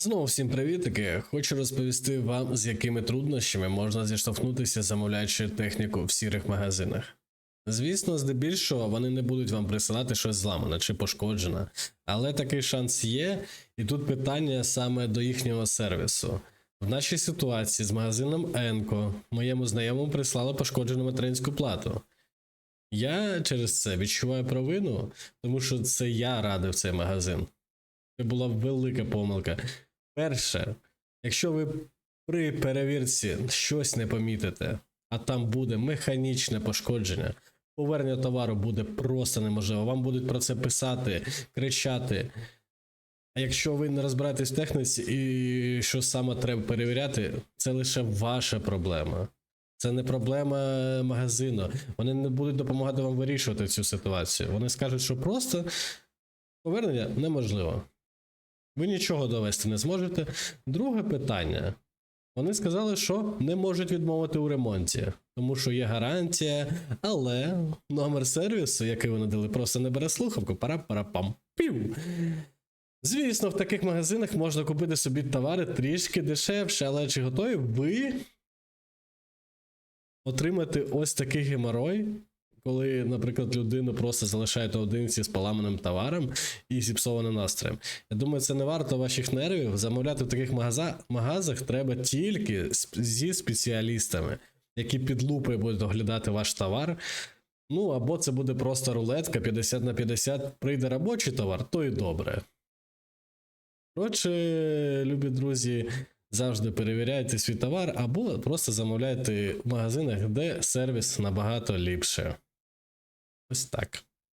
Знову всім привітики! Хочу розповісти вам, з якими труднощами можна зіштовхнутися, замовляючи техніку в сірих магазинах. Звісно, здебільшого вони не будуть вам присилати щось зламане чи пошкоджене, але такий шанс є, і тут питання саме до їхнього сервісу. В нашій ситуації з магазином Енко моєму знайомому прислали пошкоджену материнську плату. Я через це відчуваю провину, тому що це я радив цей магазин. Це була велика помилка. Перше, якщо ви при перевірці щось не помітите, а там буде механічне пошкодження, повернення товару буде просто неможливо. Вам будуть про це писати, кричати. А якщо ви не розбираєтесь в техніці і що саме треба перевіряти, це лише ваша проблема. Це не проблема магазину. Вони не будуть допомагати вам вирішувати цю ситуацію. Вони скажуть, що просто повернення неможливо. Ви нічого довести не зможете. Друге питання. Вони сказали, що не можуть відмовити у ремонті, тому що є гарантія, але номер сервісу, який вони дали, просто не бере слухавку. Пара-пара-пам. Пів. Звісно, в таких магазинах можна купити собі товари трішки дешевше, але чи готові ви отримати ось такий геморой, коли, наприклад, людину просто залишаєте одинці з поламаним товаром і зіпсованим настроєм? Я думаю, це не варто ваших нервів. Замовляти в таких магазах треба тільки зі спеціалістами, які під лупою будуть оглядати ваш товар. Ну, або це буде просто рулетка 50 на 50, прийде робочий товар, то і добре. Коротше, любі друзі, завжди перевіряйте свій товар, або просто замовляйте в магазинах, де сервіс набагато ліпше. Ось так.